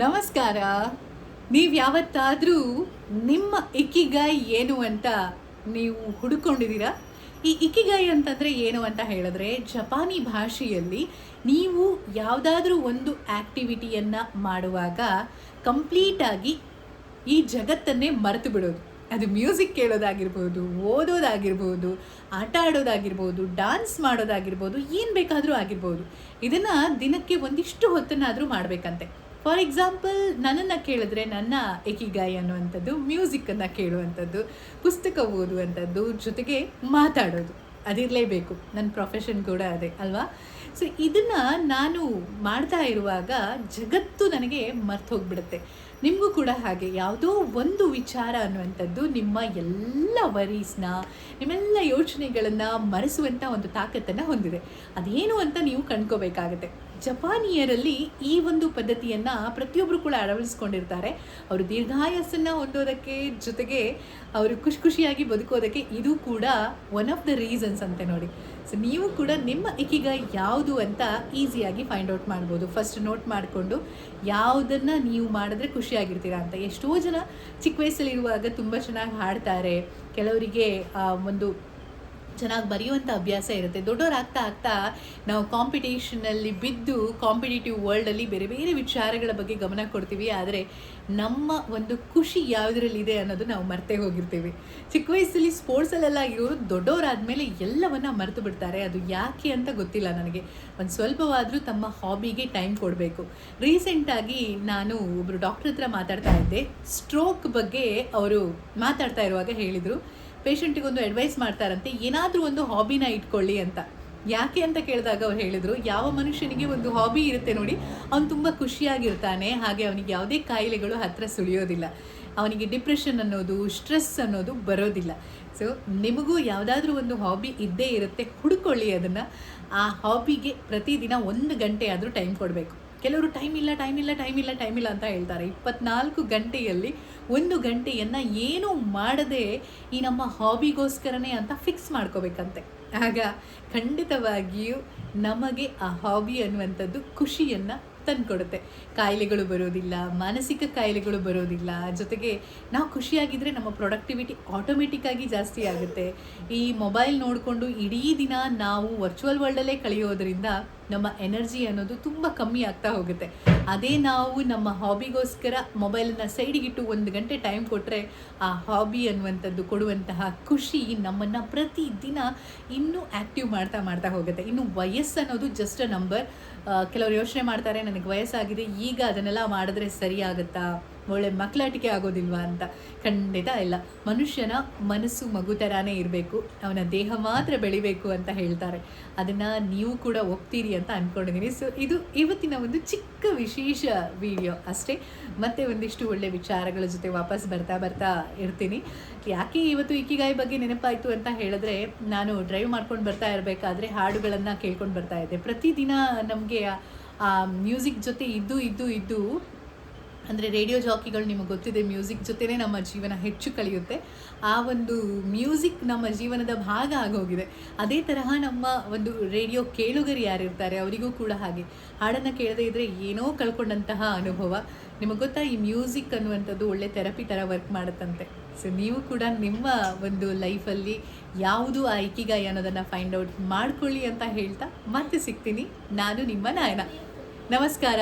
ನಮಸ್ಕಾರ. ನೀವು ಯಾವತ್ತಾದರೂ ನಿಮ್ಮ ಇಕ್ಕಿಗಾಯಿ ಏನು ಅಂತ ನೀವು ಹುಡುಕೊಂಡಿದ್ದೀರಾ? ಈ ಇಕ್ಕಿಗಾಯಿ ಅಂತಂದರೆ ಏನು ಅಂತ ಹೇಳಿದ್ರೆ, ಜಪಾನಿ ಭಾಷೆಯಲ್ಲಿ ನೀವು ಯಾವುದಾದ್ರೂ ಒಂದು ಆ್ಯಕ್ಟಿವಿಟಿಯನ್ನು ಮಾಡುವಾಗ ಕಂಪ್ಲೀಟಾಗಿ ಈ ಜಗತ್ತನ್ನೇ ಮರೆತು ಬಿಡೋದು. ಅದು ಮ್ಯೂಸಿಕ್ ಕೇಳೋದಾಗಿರ್ಬೋದು, ಓದೋದಾಗಿರ್ಬೋದು, ಆಟ ಆಡೋದಾಗಿರ್ಬೋದು, ಡಾನ್ಸ್ ಮಾಡೋದಾಗಿರ್ಬೋದು, ಏನು ಬೇಕಾದರೂ ಆಗಿರ್ಬೋದು. ಇದನ್ನು ದಿನಕ್ಕೆ ಒಂದಿಷ್ಟು ಹೊತ್ತನ್ನಾದರೂ ಮಾಡಬೇಕಂತೆ. ಫಾರ್ ಎಕ್ಸಾಂಪಲ್ ನನ್ನನ್ನು ಕೇಳಿದ್ರೆ ನನ್ನ ಏಕಿಗಾಯಿ ಅನ್ನುವಂಥದ್ದು ಮ್ಯೂಸಿಕ್ಕನ್ನು ಕೇಳುವಂಥದ್ದು, ಪುಸ್ತಕ ಓದುವಂಥದ್ದು ಜೊತೆಗೆ ಮಾತಾಡೋದು. ಅದಿರಲೇಬೇಕು. ನನ್ನ ಪ್ರೊಫೆಷನ್ ಕೂಡ ಅದೇ, ಅಲ್ವಾ? ಸೊ ಇದನ್ನು ನಾನು ಮಾಡ್ತಾ ಇರುವಾಗ ಜಗತ್ತು ನನಗೆ ಮರ್ತು ಹೋಗ್ಬಿಡುತ್ತೆ. ನಿಮಗೂ ಕೂಡ ಹಾಗೆ. ಯಾವುದೋ ಒಂದು ವಿಚಾರ ಅನ್ನುವಂಥದ್ದು ನಿಮ್ಮ ಎಲ್ಲ ವರೀಸ್ನ ನಿಮ್ಮೆಲ್ಲ ಯೋಚನೆಗಳನ್ನು ಮರೆಸುವಂಥ ಒಂದು ತಾಕತ್ತನ್ನು ಹೊಂದಿದೆ. ಅದೇನು ಅಂತ ನೀವು ಕಂಡ್ಕೋಬೇಕಾಗತ್ತೆ. ಜಪಾನಿಯರಲ್ಲಿ ಈ ಒಂದು ಪದ್ಧತಿಯನ್ನು ಪ್ರತಿಯೊಬ್ಬರು ಕೂಡ ಅಳವಡಿಸ್ಕೊಂಡಿರ್ತಾರೆ. ಅವರು ದೀರ್ಘಾಯಸ್ಸನ್ನು ಹೊಂದೋದಕ್ಕೆ ಜೊತೆಗೆ ಅವರು ಖುಷಿ ಖುಷಿಯಾಗಿ ಬದುಕೋದಕ್ಕೆ ಇದು ಕೂಡ ಒನ್ ಆಫ್ ದ ರೀಸನ್ಸ್ ಅಂತೆ ನೋಡಿ. ಸೊ ನೀವು ಕೂಡ ನಿಮ್ಮ ಇಕಿಗ ಯಾವುದು ಅಂತ ಈಸಿಯಾಗಿ ಫೈಂಡ್ ಔಟ್ ಮಾಡ್ಬೋದು. ಫಸ್ಟ್ ನೋಟ್ ಮಾಡಿಕೊಂಡು ಯಾವುದನ್ನು ನೀವು ಮಾಡಿದ್ರೆ ಖುಷಿಯಾಗಿರ್ತೀರಾ ಅಂತ. ಎಷ್ಟೋ ಜನ ಚಿಕ್ಕ ವಯಸ್ಸಲ್ಲಿರುವಾಗ ತುಂಬ ಚೆನ್ನಾಗಿ ಹಾಡ್ತಾರೆ. ಕೆಲವರಿಗೆ ಒಂದು ಚೆನ್ನಾಗಿ ಬರೆಯುವಂಥ ಅಭ್ಯಾಸ ಇರುತ್ತೆ. ದೊಡ್ಡವರಾಗ್ತಾ ಆಗ್ತಾ ನಾವು ಕಾಂಪಿಟೇಷನಲ್ಲಿ ಬಿದ್ದು ಕಾಂಪಿಟೇಟಿವ್ ವರ್ಲ್ಡಲ್ಲಿ ಬೇರೆ ಬೇರೆ ವಿಚಾರಗಳ ಬಗ್ಗೆ ಗಮನ ಕೊಡ್ತೀವಿ. ಆದರೆ ನಮ್ಮ ಒಂದು ಖುಷಿ ಯಾವುದರಲ್ಲಿದೆ ಅನ್ನೋದು ನಾವು ಮರ್ತೇ ಹೋಗಿರ್ತೀವಿ. ಚಿಕ್ಕ ವಯಸ್ಸಲ್ಲಿ ಸ್ಪೋರ್ಟ್ಸಲ್ಲೆಲ್ಲ ಇರೋರು ದೊಡ್ಡವರಾದ್ಮೇಲೆ ಎಲ್ಲವನ್ನ ಮರೆತು ಬಿಡ್ತಾರೆ. ಅದು ಯಾಕೆ ಅಂತ ಗೊತ್ತಿಲ್ಲ ನನಗೆ. ಒಂದು ಸ್ವಲ್ಪವಾದರೂ ತಮ್ಮ ಹಾಬಿಗೆ ಟೈಮ್ ಕೊಡಬೇಕು. ರೀಸೆಂಟಾಗಿ ನಾನು ಒಬ್ಬರು ಡಾಕ್ಟರ್ ಹತ್ರ ಮಾತಾಡ್ತಾ ಇದ್ದೆ. ಸ್ಟ್ರೋಕ್ ಬಗ್ಗೆ ಅವರು ಮಾತಾಡ್ತಾ ಇರುವಾಗ ಹೇಳಿದರು. ಪೇಷಂಟಿಗೆ ಒಂದು ಅಡ್ವೈಸ್ ಮಾಡ್ತಾರಂತೆ, ಏನಾದರೂ ಒಂದು ಹಾಬಿನ ಇಟ್ಕೊಳ್ಳಿ ಅಂತ. ಯಾಕೆ ಅಂತ ಕೇಳಿದಾಗ ಅವ್ರು ಹೇಳಿದರು, ಯಾವ ಮನುಷ್ಯನಿಗೆ ಒಂದು ಹಾಬಿ ಇರುತ್ತೆ ನೋಡಿ, ಅವನು ತುಂಬ ಖುಷಿಯಾಗಿರ್ತಾನೆ, ಹಾಗೆ ಅವನಿಗೆ ಯಾವುದೇ ಕಾಯಿಲೆಗಳು ಹತ್ತಿರ ಸುಳಿಯೋದಿಲ್ಲ. ಅವನಿಗೆ ಡಿಪ್ರೆಷನ್ ಅನ್ನೋದು ಸ್ಟ್ರೆಸ್ ಅನ್ನೋದು ಬರೋದಿಲ್ಲ. ಸೊ ನಿಮಗೂ ಯಾವುದಾದ್ರೂ ಒಂದು ಹಾಬಿ ಇದ್ದೇ ಇರುತ್ತೆ, ಹುಡುಕೊಳ್ಳಿ ಅದನ್ನು. ಆ ಹಾಬಿಗೆ ಪ್ರತಿದಿನ ಒಂದು ಗಂಟೆ ಆದರೂ ಟೈಮ್ ಕೊಡಬೇಕು. ಕೆಲವರು ಟೈಮ್ ಇಲ್ಲ ಟೈಮ್ ಇಲ್ಲ ಟೈಮ್ ಇಲ್ಲ ಟೈಮ್ ಇಲ್ಲ ಅಂತ ಹೇಳ್ತಾರೆ. ಇಪ್ಪತ್ನಾಲ್ಕು ಗಂಟೆಯಲ್ಲಿ ಒಂದು ಗಂಟೆಯನ್ನು ಏನೂ ಮಾಡದೆ ಈ ನಮ್ಮ ಹಾಬಿಗೋಸ್ಕರನೇ ಅಂತ ಫಿಕ್ಸ್ ಮಾಡ್ಕೋಬೇಕಂತೆ. ಆಗ ಖಂಡಿತವಾಗಿಯೂ ನಮಗೆ ಆ ಹಾಬಿ ಅನ್ನುವಂಥದ್ದು ಖುಷಿಯನ್ನು ತಂದುಕೊಡುತ್ತೆ. ಕಾಯಿಲೆಗಳು ಬರೋದಿಲ್ಲ, ಮಾನಸಿಕ ಕಾಯಿಲೆಗಳು ಬರೋದಿಲ್ಲ. ಜೊತೆಗೆ ನಾವು ಖುಷಿಯಾಗಿದ್ದರೆ ನಮ್ಮ ಪ್ರೊಡಕ್ಟಿವಿಟಿ ಆಟೋಮೆಟಿಕ್ಕಾಗಿ ಜಾಸ್ತಿ ಆಗುತ್ತೆ. ಈ ಮೊಬೈಲ್ ನೋಡಿಕೊಂಡು ಇಡೀ ದಿನ ನಾವು ವರ್ಚುವಲ್ ವರ್ಲ್ಡಲ್ಲೇ ಕಳೆಯೋದ್ರಿಂದ ನಮ್ಮ ಎನರ್ಜಿ ಅನ್ನೋದು ತುಂಬ ಕಮ್ಮಿ ಆಗ್ತಾ ಹೋಗುತ್ತೆ. ಅದೇ ನಾವು ನಮ್ಮ ಹಾಬಿಗೋಸ್ಕರ ಮೊಬೈಲನ್ನು ಸೈಡಿಗಿಟ್ಟು ಒಂದು ಗಂಟೆ ಟೈಮ್ ಕೊಟ್ಟರೆ ಆ ಹಾಬಿ ಅನ್ನುವಂಥದ್ದು ಕೊಡುವಂತಹ ಖುಷಿ ನಮ್ಮನ್ನು ಪ್ರತಿದಿನ ಇನ್ನೂ ಆ್ಯಕ್ಟಿವ್ ಮಾಡ್ತಾ ಮಾಡ್ತಾ ಹೋಗುತ್ತೆ. ಇನ್ನು ವಯಸ್ಸು ಅನ್ನೋದು ಜಸ್ಟ್ ಅ ನಂಬರ್ ಕೆಲವರು ಯೋಚನೆ ಮಾಡ್ತಾರೆ, ನನಗೆ ವಯಸ್ಸಾಗಿದೆ, ಈಗ ಅದನ್ನೆಲ್ಲ ಮಾಡಿದ್ರೆ ಸರಿಯಾಗುತ್ತಾ ಒಳ್ಳೆ ಮಕ್ಕಳಾಟಿಕೆ ಆಗೋದಿಲ್ವಾ ಅಂತ. ಖಂಡಿತ ಇಲ್ಲ. ಮನುಷ್ಯನ ಮನಸ್ಸು ಮಗು ಥರಾನೇ ಇರಬೇಕು. ಅವನ ದೇಹ ಮಾತ್ರ ಬೆಳಿಬೇಕು ಅಂತ ಹೇಳ್ತಾರೆ. ಅದನ್ನು ನೀವು ಕೂಡ ಒಪ್ತೀರಿ ಅಂತ ಅಂದ್ಕೊಂಡಿದ್ದೀನಿ ಸೊ ಇದು ಇವತ್ತಿನ ಒಂದು ಚಿಕ್ಕ ವಿಶೇಷ ವಿಡಿಯೋ ಅಷ್ಟೇ. ಮತ್ತೆ ಒಂದಿಷ್ಟು ಒಳ್ಳೆ ವಿಚಾರಗಳ ಜೊತೆ ವಾಪಸ್ ಬರ್ತಾ ಬರ್ತಾ ಇರ್ತೀನಿ. ಯಾಕೆ ಇವತ್ತು ಇಕ್ಕಿಗಾಯಿ ಬಗ್ಗೆ ನೆನಪಾಯಿತು ಅಂತ ಹೇಳಿದ್ರೆ, ನಾನು ಡ್ರೈವ್ ಮಾಡ್ಕೊಂಡು ಬರ್ತಾ ಇರಬೇಕಾದ್ರೆ ಹಾಡುಗಳನ್ನು ಕೇಳ್ಕೊಂಡು ಬರ್ತಾ ಇದ್ದೆ. ಪ್ರತಿದಿನ ನಮಗೆ ಆ ಮ್ಯೂಸಿಕ್ ಜೊತೆ ಇದ್ದು ಇದ್ದು ಇದ್ದು ಅಂದರೆ ರೇಡಿಯೋ ಜಾಕಿಗಳು ನಿಮಗೆ ಗೊತ್ತಿದೆ, ಮ್ಯೂಸಿಕ್ ಜೊತೆನೇ ನಮ್ಮ ಜೀವನ ಹೆಚ್ಚು ಕಳೆಯುತ್ತೆ. ಆ ಒಂದು ಮ್ಯೂಸಿಕ್ ನಮ್ಮ ಜೀವನದ ಭಾಗ ಆಗೋಗಿದೆ. ಅದೇ ತರಹ ನಮ್ಮ ಒಂದು ರೇಡಿಯೋ ಕೇಳುಗರು ಯಾರಿರ್ತಾರೆ, ಅವರಿಗೂ ಕೂಡ ಹಾಗೆ. ಹಾಡನ್ನು ಕೇಳದೇ ಇದ್ದರೆ ಏನೋ ಕಳ್ಕೊಂಡಂತಹ ಅನುಭವ. ನಿಮಗೆ ಗೊತ್ತಾ, ಈ ಮ್ಯೂಸಿಕ್ ಅನ್ನುವಂಥದ್ದು ಒಳ್ಳೆ ಥೆರಪಿ ಥರ ವರ್ಕ್ ಮಾಡುತ್ತಂತೆ. ಸೊ ನೀವು ಕೂಡ ನಿಮ್ಮ ಒಂದು ಲೈಫಲ್ಲಿ ಯಾವುದು ಆ ಐಕಿಗಾಯ ಅನ್ನೋದನ್ನು ಫೈಂಡ್ ಔಟ್ ಮಾಡ್ಕೊಳ್ಳಿ ಅಂತ ಹೇಳ್ತಾ ಮತ್ತೆ ಸಿಗ್ತೀನಿ. ನಾನು ನಿಮ್ಮ ನಾಯನ. ನಮಸ್ಕಾರ.